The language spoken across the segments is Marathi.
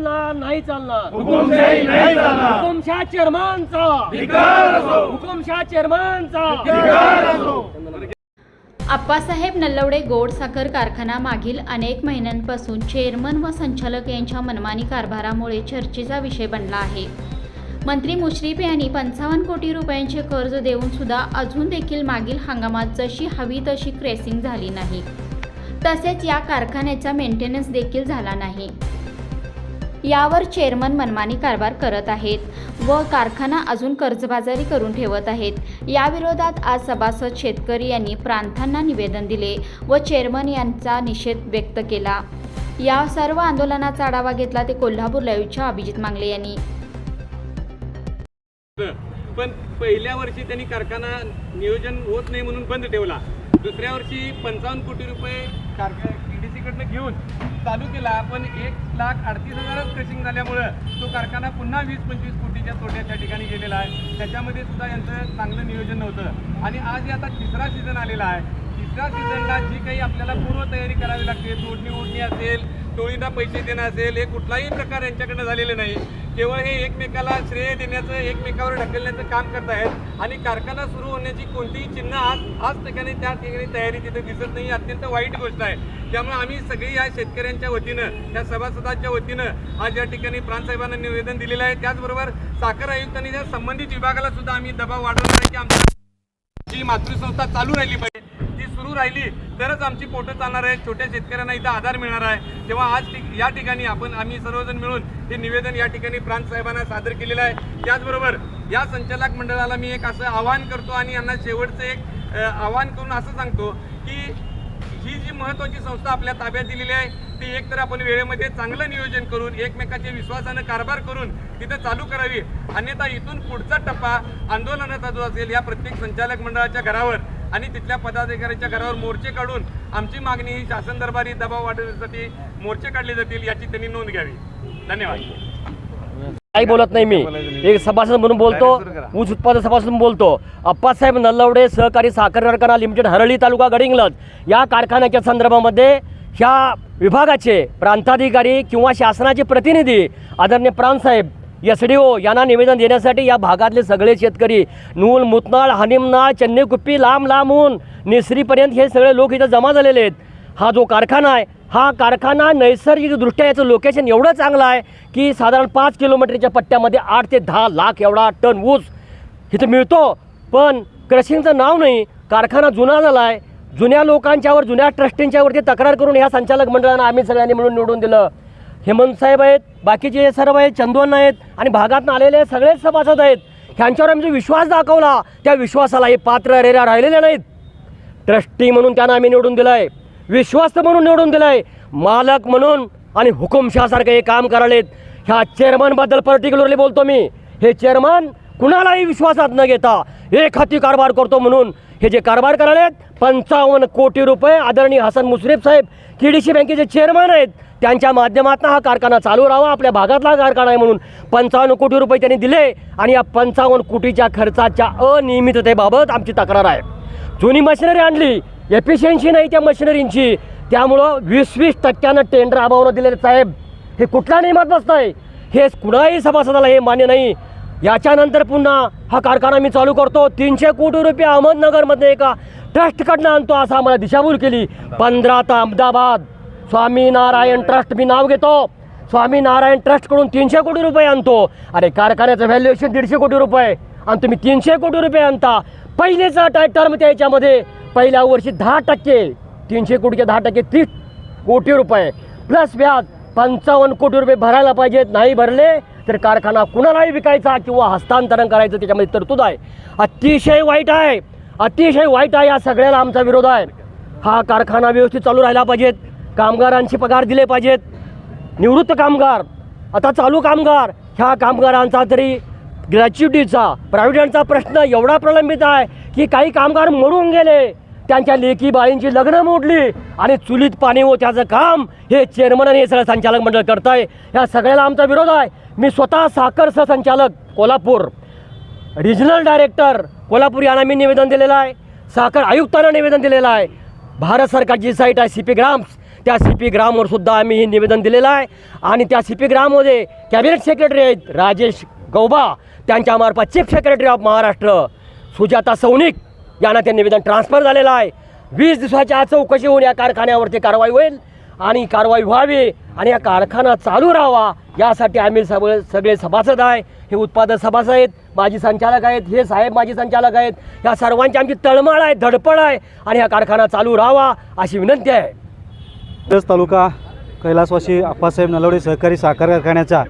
चालणार नाही चालणार. हुकुमशाही नाही चालणार. हुकुमशाह चेअरमनचा. धिक्कार असो. हुकुमशाह चेअरमनचा. धिक्कार असो. आप्पासाहेब नल्लवडे गोड साखर कारखाना मागील अनेक महिन्यांपासून चेअरमन व संचालक यांच्या मनमानी कारभारामुळे चर्चेचा विषय बनला आहे. मंत्री मुश्रीफ यांनी पंचावन्न कोटी रुपयांचे कर्ज देऊन सुद्धा अजून देखील मागील हंगामात जशी हवी तशी क्रेसिंग झाली नाही. तसेच या कारखान्याचा मेंटेनन्स देखील झाला नाही. यावर चेअरमन मनमानी कारभार करत आहेत व कारखाना अजून कर्जबाजारी करून ठेवत आहेत. याविरोधात आज सभासद शेतकरी यांनी प्रांतांना निवेदन दिले व चेअरमन यांचा निषेध व्यक्त केला. या सर्व आंदोलनाचा आढावा घेतला ते कोल्हापूर लाईव्हच्या अभिजित मांगले यांनी. पण पहिल्या वर्षी त्यांनी कारखाना नियोजन होत नाही म्हणून बंद ठेवला. दुसऱ्या वर्षी पंचावन्न कोटी रुपये कारखा कडनं घेऊन चालू केला पण एक लाख अडतीस हजारच क्रशिंग झाल्यामुळं तो कारखाना पुन्हा वीस पंचवीस कोटीच्या तोट्यात त्या ठिकाणी गेलेला आहे. त्याच्यामध्ये सुद्धा यांचं चांगलं नियोजन नव्हतं. आणि आज आता तिसरा सीझन आलेला आहे. तिसऱ्या सीझनला जी काही आपल्याला पूर्वतयारी करावी लागते तोडणी ओढणी असेल टोळींना पैसे देणं असेल हे कुठलाही प्रकार यांच्याकडनं झालेले नाही. केवळ हे एकमेकाला श्रेय देण्याचं एकमेकावर ढकलण्याचं काम करत आहेत. आणि कारखाना सुरू होण्याची कोणतीही चिन्ह आज आज ठिकाणी त्या ठिकाणी तयारी तिथे दिसत नाही. अत्यंत वाईट गोष्ट आहे. त्यामुळे आम्ही सगळी या शेतकऱ्यांच्या वतीनं त्या सभासदांच्या वतीनं आज या ठिकाणी प्रांतसाहेबांना निवेदन दिलेलं आहे. त्याचबरोबर साखर आयुक्तांनी त्या संबंधित विभागाला सुद्धा आम्ही दबाव वाढवणार आहे की आमची मातृसंस्था चालू राहिली पाहिजे. सुरू राहिली तरच आमची पोटं चालणार आहे छोट्या शेतकऱ्यांना इथं आधार मिळणार आहे. तेव्हा आज या ठिकाणी आपण आम्ही सर्वजण मिळून हे निवेदन या ठिकाणी प्रांत साहेबांना सादर केलेलं आहे. त्याचबरोबर या संचालक मंडळाला मी एक असं आवाहन करतो आणि यांना शेवटचं एक आवाहन करून असं सांगतो की ही जी महत्वाची संस्था आपल्या ताब्यात दिलेली आहे ती एक तर आपण वेळेमध्ये चांगलं नियोजन करून एकमेकाच्या विश्वासानं कारभार करून तिथं चालू करावी. अन्यथा इथून पुढचा टप्पा आंदोलनाचा जो असेल या प्रत्येक संचालक मंडळाच्या घरावर आणि तिथल्या पदाधिकाऱ्यांच्या घरावर मोर्चे काढून आमची मागणी ही शासन दरबारी दबाव वाढवण्यासाठी मोर्चे काढले जातील याची त्यांनी नोंद घ्यावी. धन्यवाद. काही बोलत नाही मी. एक सभासद म्हणून बोलतो ऊस उत्पादक सभासद म्हणून बोलतो. अप्पासाहेब नल्लवडे सहकारी साखर कारखाना लिमिटेड हरळी तालुका गडिंगलज. या कारखान्याच्या संदर्भामध्ये ह्या विभागाचे प्रांताधिकारी किंवा शासनाचे प्रतिनिधी आदरणीय प्रांतसाहेब एस डी ओ यांना निवेदन देण्यासाठी या भागातले सगळे शेतकरी नूल मुतनाळ हनिमनाळ चेन्नईकुप्पी लांब लांबून निसरीपर्यंत हे सगळे लोक इथं जमा झालेले आहेत. हा जो कारखाना आहे हा कारखाना नैसर्गिकदृष्ट्या याचं लोकेशन एवढं चांगलं आहे की साधारण पाच किलोमीटरच्या पट्ट्यामध्ये आठ ते दहा लाख एवढा टन ऊस इथं मिळतो. पण क्रशिंगचं नाव नाही कारखाना जुना झाला आहे जुन्या लोकांच्यावर जुन्या ट्रस्टींच्यावरती तक्रार करून ह्या संचालक मंडळानं आम्ही सगळ्यांनी मिळून निवडून दिलं. हेमंत साहेब आहेत बाकीचे हे सर्व आहेत चंदवन आहेत आणि भागातून आलेले सगळेच सभासद आहेत. ह्यांच्यावर आम्ही जो विश्वास दाखवला त्या विश्वासाला हे पात्र रेऱ्या राहिलेले नाहीत. ट्रस्टी म्हणून त्यांना आम्ही निवडून दिलं आहे विश्वास म्हणून निवडून दिलं आहे मालक म्हणून आणि हुकुमशाहसारखं हे काम करालेत ह्या चेअरमनबद्दल पर्टिक्युलरली बोलतो मी. हे चेअरमन कुणालाही विश्वासात न घेता एक हाती कारभार करतो म्हणून हे जे कारभार करालेत पंचावन्न कोटी रुपये आदरणीय हसन मुश्रीफ साहेब केडीसी बँकेचे चेअरमन आहेत. त्यांच्या माध्यमातून हा कारखाना चालू राहावा आपल्या भागातला कारखाना आहे म्हणून. पंचावन्न कोटी रुपये त्यांनी दिले आणि या पंचावन्न कोटीच्या खर्चाच्या अनियमिततेबाबत आमची तक्रार आहे. जुनी मशिनरी आणली एफिशियन्सी नाही त्या मशिनरींची. त्यामुळं वीस वीस टक्क्यानं टेंडर अभावनं दिलेले साहेब हे कुठल्या नियमात बसत आहे हे कुणाही सभासदाला हे मान्य नाही. याच्यानंतर पुन्हा हा कारखाना मी चालू करतो. तीनशे कोटी रुपये अहमदनगरमध्ये एका ट्रस्टकडनं आणतो असं आम्हाला दिशाभूल केली. पंधरा तर अहमदाबाद. स्वामीनारायण ट्रस्ट मी नाव घेतो. स्वामीनारायण ट्रस्टकडून तीनशे कोटी रुपये आणतो. अरे कारखान्याचं व्हॅल्युएशन दीडशे कोटी रुपये. आणि तुम्ही तीनशे कोटी रुपये आणता. पहिलेचा टाय टर्म त्याच्यामध्ये पहिल्या वर्षी दहा टक्के तीनशे कोटीचे दहा टक्के तीस कोटी रुपये. प्लस व्याज पंचावन्न कोटी रुपये भरायला पाहिजेत. नाही भरले तर कारखाना कुणालाही विकायचा किंवा हस्तांतरण करायचं त्याच्यामध्ये तरतूद आहे. अतिशय वाईट आहे. अतिशय वाईट आहे या सगळ्याला आमचा विरोध आहे. हा कारखाना व्यवस्थित चालू राहिला पाहिजेत. कामगारांचे पगार दिले पाहिजेत. निवृत्त कामगार आता चालू कामगार ह्या कामगारांचा तरी ग्रॅच्युटीचा प्रॉव्हिडंटचा प्रश्न एवढा प्रलंबित आहे की काही कामगार मरून गेले. त्यांच्या लेकी बाळींची लग्न मोडली आणि चुलीत पाणी व त्याचं काम हे चेअरमन आणि हे सगळं संचालक मंडळ करत आहे ह्या सगळ्याला आमचा विरोध आहे. मी स्वतः साखर सहसंचालक कोल्हापूर. रिजनल डायरेक्टर कोल्हापूर यांना मी निवेदन दिलेलं आहे. साखर आयुक्तांना निवेदन दिलेलं आहे. भारत सरकारची साईट आहे सी पी ग्राम्स त्या सी पी ग्रामवर सुद्धा आम्ही हे निवेदन दिलेलं आहे. आणि त्या सी पी ग्राममध्ये कॅबिनेट सेक्रेटरी आहेत राजेश गौबा त्यांच्यामार्फत chief secretary of Maharashtra Sujata Saunik यांना ते निवेदन ट्रान्सफर झालेलं आहे. वीस दिवसाच्या आज चौकशी होऊन या कारखान्यावरती कारवाई होईल आणि कारवाई व्हावी आणि या कारखाना चालू राहावा यासाठी आम्ही सगळे सगळे सभासद आहे. हे उत्पादक सभासद आहेत माजी संचालक आहेत हे साहेब माजी संचालक आहेत. या सर्वांची आमची तळमळ आहे धडपड आहे आणि हा कारखाना चालू राहावा अशी विनंती आहे. मिरज तालुका कैलासवासी आप्पासाहेब नलवडे सहकारी साखर कारखान्याचा.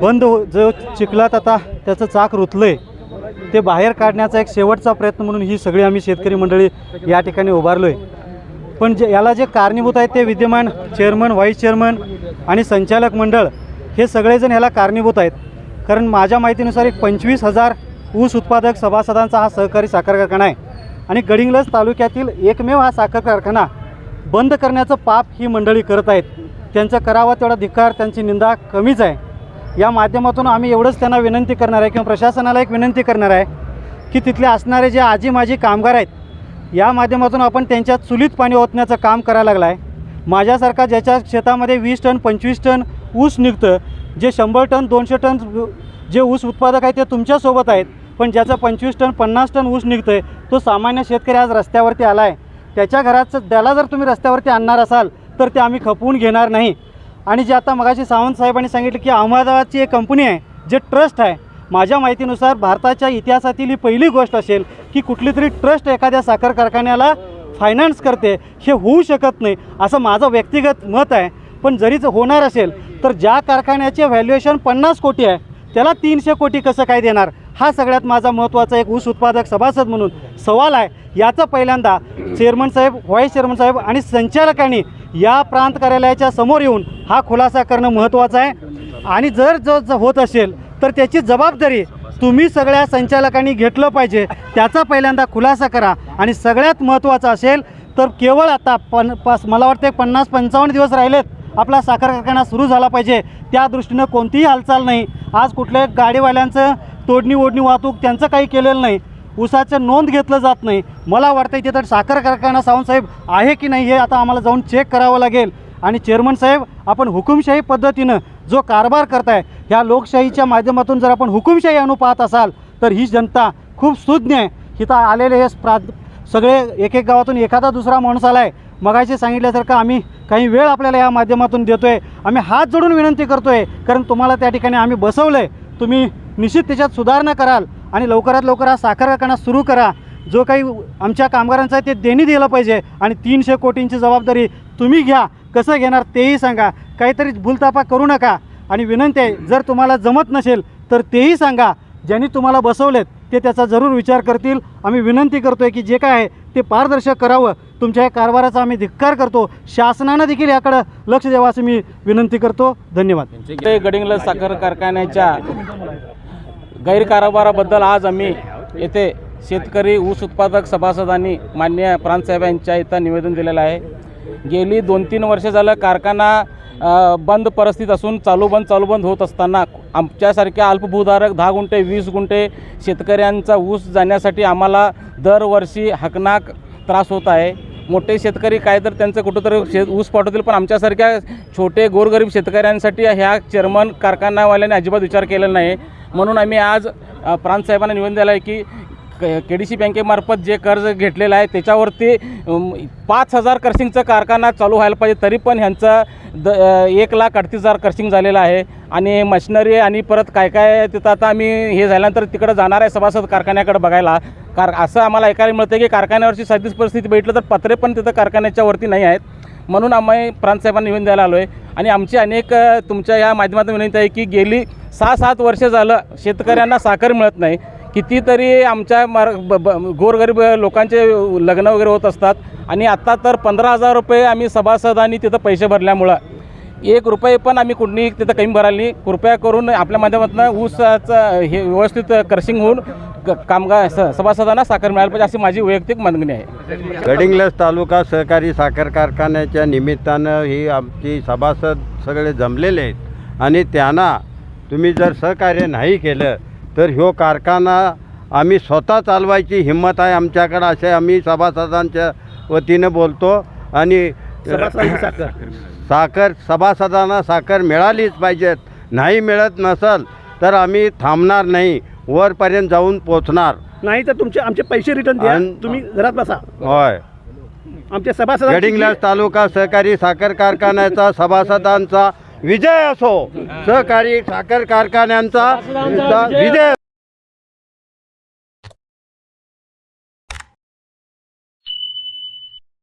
बंद हो जो चिखलात आता त्याचं चाक रुतलं आहे ते बाहेर काढण्याचा एक शेवटचा प्रयत्न म्हणून ही सगळी आम्ही शेतकरी मंडळी या ठिकाणी उभारलो आहे पण जे याला जे कारणीभूत आहेत ते विद्यमान चेअरमन व्हाईस चेअरमन आणि संचालक मंडळ हे सगळेजण ह्याला कारणीभूत आहेत. कारण माझ्या माहितीनुसार एक पंचवीस हजार ऊस उत्पादक सभासदांचा हा सहकारी साखर कारखाना आहे. आणि गडिंग्लज तालुक्यातील एकमेव हा साखर कारखाना बंद करण्याचं पाप ही मंडळी करत आहेत. त्यांचं करावा तेवढा धिक्कार त्यांची निंदा कमीच आहे. या माध्यमातून आम्ही एवढंच त्यांना विनंती करणार आहे किंवा प्रशासनाला एक विनंती करणार आहे की तिथले असणारे जे आजी माजी कामगार आहेत या माध्यमातून आपण त्यांच्या चुलीत पाणी ओतण्याचं काम करायला लागलं आहे माझ्यासारखा ज्याच्या शेतामध्ये वीस टन पंचवीस टन ऊस निघतं जे शंभर टन दोनशे टन जे ऊस उत्पादक आहे ते तुमच्यासोबत आहेत पण ज्याचं पंचवीस टन पन्नास टन ऊस निघतं आहे तो सामान्य शेतकरी आज रस्त्यावरती आला आहे त्याच्या घराचं त्याला जर तुम्ही रस्त्यावरती आणणार असाल तर ते आम्ही खपवून घेणार नाही. आणि जे आता मगाशी सावंत साहेबांनी सांगितलं की अहमदाबादची एक कंपनी आहे जे ट्रस्ट आहे माझ्या माहितीनुसार भारताच्या इतिहासातील ही पहिली गोष्ट असेल की कुठली तरी ट्रस्ट एखाद्या साखर कारखान्याला फायनान्स करते हे होऊ शकत नाही असं माझं व्यक्तिगत मत आहे. पण जरी जर होणार असेल तर ज्या कारखान्याचे व्हॅल्युएशन पन्नास कोटी आहे त्याला तीनशे कोटी कसं काय देणार? हा सगळ्यात माझा महत्त्वाचा एक ऊस उत्पादक सभासद म्हणून सवाल आहे. याचा पहिल्यांदा चेअरमन साहेब व्हाईस चेअरमन साहेब आणि संचालकांनी या प्रांत कार्यालयाच्या समोर येऊन हा खुलासा करणं महत्त्वाचं आहे. आणि जर जो होत असेल तर त्याची जबाबदारी तुम्ही सगळ्या संचालकांनी घेतलं पाहिजे. त्याचा पहिल्यांदा खुलासा करा. आणि सगळ्यात महत्त्वाचं असेल तर केवळ आता पन पास मला वाटतं पन्नास पंचावन्न दिवस राहिलेत. आपला साखर कारखाना सुरू झाला पाहिजे. त्या दृष्टीनं कोणतीही हालचाल नाही. आज कुठल्या गाडीवाल्यांचं तोडणी ओढणी वाहतूक त्यांचं काही केलेलं नाही. उसाचं नोंद घेतलं जात नाही. मला वाटतं इथे तर साखर कारखाना सावंतसाहेब आहे की नाही हे आता आम्हाला जाऊन चेक करावं लागेल. आणि चेअरमन साहेब आपण हुकुमशाही पद्धतीनं जो कारभार करताय ह्या लोकशाहीच्या माध्यमातून जर आपण हुकुमशाही आणू पाहत असाल तर ही जनता खूप सुज्ञ आहे. इथं आलेले हे प्रा सगळे एक एक गावातून एखादा दुसरा माणूस आला आहे मगाशी सांगितल्यासारखं आम्ही काही वेळ आपल्याला या माध्यमातून देतो आहे आम्ही हात जोडून विनंती करतो आहे कारण तुम्हाला त्या ठिकाणी आम्ही बसवलं आहे तुम्ही निश्चित त्याच्यात सुधारणा कराल आणि लवकरात लवकर हा साखर कारखाना सुरू करा. जो काही आमच्या कामगारांचा आहे ते देणी दिलं पाहिजे आणि तीनशे कोटींची जबाबदारी तुम्ही घ्या. कसं घेणार तेही सांगा. काहीतरी भूलतापा करू नका. आणि विनंती आहे जर तुम्हाला जमत नसेल तर तेही सांगा. ज्यांनी तुम्हाला बसवलेत ते त्याचा जरूर विचार करतील. आम्ही विनंती करतो आहे की जे काय आहे ते पारदर्शक करावं. तुमच्या या कारभाराचा आम्ही धिक्कार करतो. शासनानं देखील याकडं लक्ष द्यावं असं मी विनंती करतो. धन्यवाद. ते साखर कारखान्याच्या गैरकारभाराबद्दल आज आम्ही येथे शेतकरी ऊस उत्पादक सभासदांनी मान्य प्रांतसाहेब यांच्या इथं निवेदन दिलेलं आहे. गेली दोन तीन वर्ष झालं कारखाना बंद परिस्थिती असून चालू बंद चालू बंद होत असताना आमच्यासारख्या अल्पभूधारक दहा गुंठे वीस गुंठे शेतकऱ्यांचा ऊस जाण्यासाठी आम्हाला दरवर्षी हकनाक त्रास होत आहे. मोठे शेतकरी काय तर त्यांचं कुठंतरी शे ऊस पाठवतील पण आमच्यासारख्या छोटे गोरगरीब शेतकऱ्यांसाठी ह्या चेअरमन कारखानावाल्याने अजिबात विचार केलेला नाही. म्हणून आम्ही आज प्रांतसाहेबांना निवेदन दिलं आहे की के डी सी बँकेमार्फत जे कर्ज घेतलेलं आहे त्याच्यावरती पाच हजार कर्सिंगचा कारखाना चालू व्हायला पाहिजे तरी पण ह्यांचं द एक लाख अडतीस हजार कर्सिंग झालेलं आहे. आणि मशिनरी आणि परत काय काय तिथं आता आम्ही हे झाल्यानंतर तिकडं जाणार आहे सभासद कारखान्याकडे बघायला. कार असं आम्हाला ऐकायला मिळतं की कारखान्यावरची सध्याच परिस्थिती भेटलं तर पत्रे पण तिथं कारखान्याच्या वरती नाही आहेत. म्हणून आम्ही प्रांतसाहेबांना निवेदन द्यायला आलो आहे आणि आमची अनेक तुमच्या या माध्यमातून विनंती आहे की गेली सहा सात वर्ष झालं शेतकऱ्यांना साखर मिळत नाही. कितीतरी आमच्या मार ब ब गोरगरीब लोकांचे लग्न वगैरे होत असतात. आणि आत्ता तर पंधरा हजार रुपये आम्ही सभासदांनी तिथं पैसे भरल्यामुळं. एक रुपये पण आम्ही कुठली तिथं कमी भरायला नाही. कृपया करून आपल्या माध्यमातून ऊसाचं हे व्यवस्थित क्रशिंग होऊन क- कामगार स सभासदांना साखर मिळायला पाहिजे अशी माझी वैयक्तिक मागणी आहे. गडिंग्लज तालुका सहकारी साखर कारखान्याच्या निमित्तानं ही आमची सभासद सगळे जमलेले आहेत. आणि त्यांना तुम्ही जर सहकार्य नाही केलं तर ह्यो कारखाना आम्ही स्वतः चालवायची हिंमत आहे आमच्याकडं असे आम्ही सभासदांच्या वतीनं बोलतो. आणि सभासदांची साखर. साखर सभासदांना साखर मिळालीच पाहिजेत. नाही मिळत नसल तर आम्ही थांबणार नाही. वरपर्यंत जाऊन पोचणार. नाही तर तुमचे आमचे पैसे रिटर्न द्या. तुम्ही घरात बसा. होय. आमच्या गडिंग्लज तालुका सहकारी साखर कारखान्याचा सभासदांचा विजय असो. सहकारी साखर कारखान्यांचा विजय